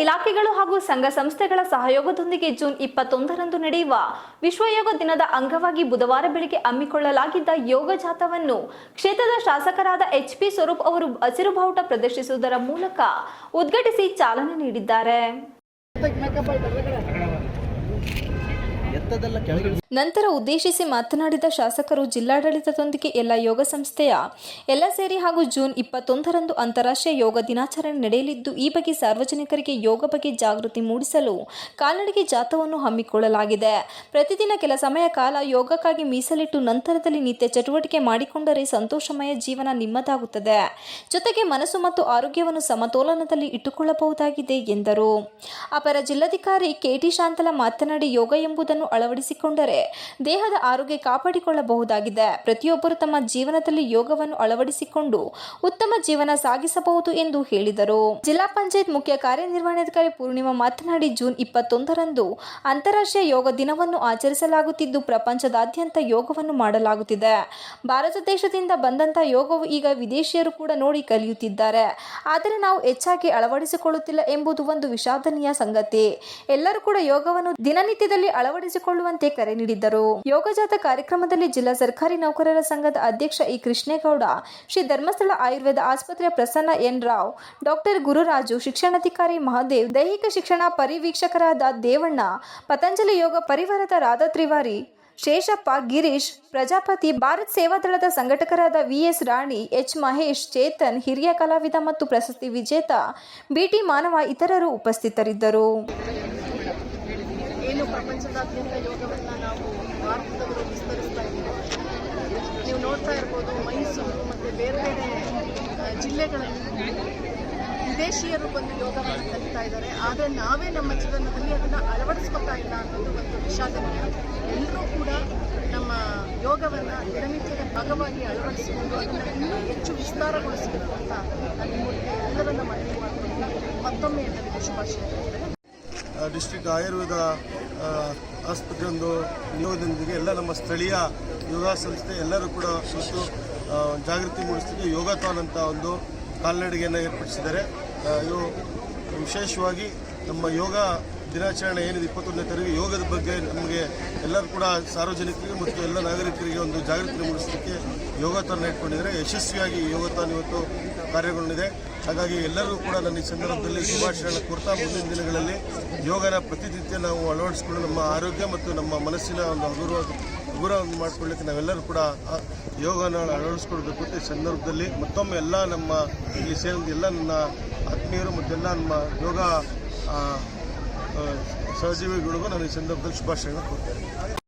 ಇಲಾಖೆಗಳು ಹಾಗೂ ಸಂಘ ಸಂಸ್ಥೆಗಳ ಸಹಯೋಗದೊಂದಿಗೆ ಜೂನ್ ಇಪ್ಪತ್ತೊಂದರಂದು ನಡೆಯುವ ವಿಶ್ವ ಯೋಗ ದಿನದ ಅಂಗವಾಗಿ ಬುಧವಾರ ಬೆಳಗ್ಗೆ ಹಮ್ಮಿಕೊಳ್ಳಲಾಗಿದ್ದ ಯೋಗ ಜಾಥಾವನ್ನು ಕ್ಷೇತ್ರದ ಶಾಸಕರಾದ ಎಚ್ ಪಿ ಸ್ವರೂಪ್ ಅವರು ಹಸಿರು ಬಾವುಟ ಪ್ರದರ್ಶಿಸುವುದರ ಮೂಲಕ ಉದ್ಘಾಟಿಸಿ ಚಾಲನೆ ನೀಡಿದ್ದಾರೆ. ನಂತರ ಉದ್ದೇಶಿಸಿ ಮಾತನಾಡಿದ ಶಾಸಕರು ಜಿಲ್ಲಾಡಳಿತದೊಂದಿಗೆ ಎಲ್ಲ ಯೋಗ ಸಂಸ್ಥೆಯ ಎಲ್ಲ ಸೇರಿ ಹಾಗೂ ಜೂನ್ ಇಪ್ಪತ್ತೊಂದರಂದು ಅಂತಾರಾಷ್ಟ್ರೀಯ ಯೋಗ ದಿನಾಚರಣೆ ನಡೆಯಲಿದ್ದು, ಈ ಬಗ್ಗೆ ಸಾರ್ವಜನಿಕರಿಗೆ ಯೋಗ ಬಗ್ಗೆ ಜಾಗೃತಿ ಮೂಡಿಸಲು ಕಾಲ್ನಡಿಗೆ ಜಾಥವನ್ನು ಹಮ್ಮಿಕೊಳ್ಳಲಾಗಿದೆ. ಪ್ರತಿದಿನ ಕೆಲ ಸಮಯ ಕಾಲ ಯೋಗಕ್ಕಾಗಿ ಮೀಸಲಿಟ್ಟು ನಂತರದಲ್ಲಿ ನಿತ್ಯ ಚಟುವಟಿಕೆ ಮಾಡಿಕೊಂಡರೆ ಸಂತೋಷಮಯ ಜೀವನ ನಿಮ್ಮದಾಗುತ್ತದೆ. ಜೊತೆಗೆ ಮನಸ್ಸು ಮತ್ತು ಆರೋಗ್ಯವನ್ನು ಸಮತೋಲನದಲ್ಲಿ ಇಟ್ಟುಕೊಳ್ಳಬಹುದಾಗಿದೆ ಎಂದರು. ಅಪರ ಜಿಲ್ಲಾಧಿಕಾರಿ ಕೆಟಿ ಶಾಂತಲ ಮಾತನಾಡಿ, ಯೋಗ ಎಂಬುದನ್ನು ಅಳವಡಿಸಿಕೊಂಡರೆ. ದೇಹದ ಆರೋಗ್ಯ ಕಾಪಾಡಿಕೊಳ್ಳಬಹುದಾಗಿದೆ. ಪ್ರತಿಯೊಬ್ಬರು ತಮ್ಮ ಜೀವನದಲ್ಲಿ ಯೋಗವನ್ನು ಅಳವಡಿಸಿಕೊಂಡು ಉತ್ತಮ ಜೀವನ ಸಾಗಿಸಬಹುದು ಎಂದು ಹೇಳಿದರು. ಜಿಲ್ಲಾ ಪಂಚಾಯತ್ ಮುಖ್ಯ ಕಾರ್ಯನಿರ್ವಹಣಾಧಿಕಾರಿ ಪೂರ್ಣಿಮಾ ಮಾತನಾಡಿ, ಜೂನ್ ಇಪ್ಪತ್ತೊಂದರಂದು ಅಂತಾರಾಷ್ಟ್ರೀಯ ಯೋಗ ದಿನವನ್ನು ಆಚರಿಸಲಾಗುತ್ತಿದ್ದು, ಪ್ರಪಂಚದಾದ್ಯಂತ ಯೋಗವನ್ನು ಮಾಡಲಾಗುತ್ತಿದೆ. ಭಾರತ ದೇಶದಿಂದ ಬಂದಂತಹ ಯೋಗವು ಈಗ ವಿದೇಶಿಯರು ಕೂಡ ನೋಡಿ ಕಲಿಯುತ್ತಿದ್ದಾರೆ. ಆದರೆ ನಾವು ಹೆಚ್ಚಾಗಿ ಅಳವಡಿಸಿಕೊಳ್ಳುತ್ತಿಲ್ಲ ಎಂಬುದು ಒಂದು ವಿಷಾದನೀಯ ಸಂಗತಿ. ಎಲ್ಲರೂ ಕೂಡ ಯೋಗವನ್ನು ದಿನನಿತ್ಯದಲ್ಲಿ ಅಳವಡಿಸಿಕೊಳ್ಳುವಂತೆ ಕರೆ ನೀಡಿದ್ದರು. ಯೋಗಜಾತ ಕಾರ್ಯಕ್ರಮದಲ್ಲಿ ಜಿಲ್ಲಾ ಸರ್ಕಾರಿ ನೌಕರರ ಸಂಘದ ಅಧ್ಯಕ್ಷ ಇ ಕೃಷ್ಣೇಗೌಡ, ಶ್ರೀ ಧರ್ಮಸ್ಥಳ ಆಯುರ್ವೇದ ಆಸ್ಪತ್ರೆಯ ಪ್ರಸನ್ನ ಎನ್. ರಾವ್ ಡಾಕ್ಟರ್ ಗುರುರಾಜು, ಶಿಕ್ಷಣಾಧಿಕಾರಿ ಮಹಾದೇವ್, ದೈಹಿಕ ಶಿಕ್ಷಣ ಪರಿವೀಕ್ಷಕರಾದ ದೇವಣ್ಣ, ಪತಂಜಲಿ ಯೋಗ ಪರಿವಾರದ ರಾಧಾ ತ್ರಿವಾರಿ, ಶೇಷಪ್ಪ ಗಿರೀಶ್, ಪ್ರಜಾಪತಿ, ಭಾರತ್ ಸೇವಾದಳದ ಸಂಘಟಕರಾದ ವಿಎಸ್ ರಾಣಿ, ಎಚ್. ಮಹೇಶ್, ಚೇತನ್, ಹಿರಿಯ ಕಲಾವಿದ ಮತ್ತು ಪ್ರಶಸ್ತಿ ವಿಜೇತ ಬಿಟಿ ಮಾನವ ಇತರರು ಉಪಸ್ಥಿತರಿದ್ದರು. ಪ್ರಪಂಚದಾದ್ಯಂತ ಯೋಗವನ್ನು ನಾವು ಭಾರತದವರು ವಿಸ್ತರಿಸ್ತಾ ಇದ್ದೀವಿ. ನೀವು ನೋಡ್ತಾ ಇರ್ಬೋದು, ಮೈಸೂರು ಮತ್ತು ಬೇರೆ ಬೇರೆ ಜಿಲ್ಲೆಗಳಲ್ಲಿ ವಿದೇಶಿಯರು ಬಂದು ಯೋಗವನ್ನು ಕಲಿತಾ ಇದ್ದಾರೆ. ಆದರೆ ನಾವೇ ನಮ್ಮ ಜೀವನದಲ್ಲಿ ಅದನ್ನು ಅಳವಡಿಸ್ಕೊತಾ ಇಲ್ಲ ಅನ್ನೋದು ಒಂದು ವಿಷಾದನೀಯ. ಎಲ್ಲರೂ ಕೂಡ ನಮ್ಮ ಯೋಗವನ್ನು ದಿನನಿತ್ಯದ ಭಾಗವಾಗಿ ಅಳವಡಿಸಿಕೊಂಡು ಅದನ್ನು ಇನ್ನೂ ಹೆಚ್ಚು ವಿಸ್ತಾರಗೊಳಿಸಬೇಕು ಅಂತ ನಾನು ಎಲ್ಲರನ್ನ ಮನವಿ ಮಾಡಿಕೊಂಡು ಮತ್ತೊಮ್ಮೆ ಎಲ್ಲರಿಗೂ ಶುಭಾಶಯ. ಡಿಸ್ಟ್ರಿಕ್ಟ್ ಆಯುರ್ವೇದ ಆಸ್ಪತ್ರೆಯೊಂದು ನಿಯೋಗದೊಂದಿಗೆ ಎಲ್ಲ ನಮ್ಮ ಸ್ಥಳೀಯ ಯೋಗ ಸಂಸ್ಥೆ ಎಲ್ಲರೂ ಕೂಡ ಸುತ್ತು ಜಾಗೃತಿ ಮೂಡಿಸಲಿಕ್ಕೆ ಯೋಗಾಥಾನ್ ಅಂತ ಒಂದು ಕಾಲ್ನಡಿಗೆಯನ್ನು ಏರ್ಪಡಿಸಿದ್ದಾರೆ. ಇವು ವಿಶೇಷವಾಗಿ ನಮ್ಮ ಯೋಗ ದಿನಾಚರಣೆ ಏನಿದೆ ಇಪ್ಪತ್ತೊಂದನೇ ತಾರೀಕು, ಯೋಗದ ಬಗ್ಗೆ ನಮಗೆ ಎಲ್ಲರೂ ಕೂಡ ಸಾರ್ವಜನಿಕರಿಗೆ ಮತ್ತು ಎಲ್ಲ ನಾಗರಿಕರಿಗೆ ಒಂದು ಜಾಗೃತಿ ಮೂಡಿಸಲಿಕ್ಕೆ ಯೋಗಾಥಾನ್ ಇಟ್ಕೊಂಡಿದ್ದಾರೆ. ಯಶಸ್ವಿಯಾಗಿ ಯೋಗ ಯೋಗಾಥಾನ್ ಇವತ್ತು ಕಾರ್ಯಗೊಂಡಿದೆ ಹಾಗಾಗಿ ಎಲ್ಲರೂ ಕೂಡ ನನ್ನ ಈ ಸಂದರ್ಭದಲ್ಲಿ ಶುಭಾಶಯಗಳನ್ನು ಕೊಡ್ತಾ ಮುಂದಿನ ದಿನಗಳಲ್ಲಿ ಯೋಗನ ಪ್ರತಿನಿತ್ಯ ನಾವು ಅಳವಡಿಸಿಕೊಂಡು ನಮ್ಮ ಆರೋಗ್ಯ ಮತ್ತು ನಮ್ಮ ಮನಸ್ಸಿನ ಒಂದು ಹಗುರ ಹಗುರವನ್ನು ಮಾಡಿಕೊಳ್ಳಿಕ್ಕೆ ನಾವೆಲ್ಲರೂ ಕೂಡ ಯೋಗನ ಅಳವಡಿಸ್ಕೊಳ್ಬೇಕು ಈ ಸಂದರ್ಭದಲ್ಲಿ ಮತ್ತೊಮ್ಮೆ ಎಲ್ಲ ನಮ್ಮ ಈ ಸೇರಿದ ಎಲ್ಲ ನನ್ನ ಆತ್ಮೀಯರು ಮತ್ತೆಲ್ಲ ನಮ್ಮ ಯೋಗ ಸಹಜೀವಿಗಳಿಗೂ ನಾನು ಈ ಸಂದರ್ಭದಲ್ಲಿ ಶುಭಾಶಯಗಳನ್ನು ಕೋರ್ತೇನೆ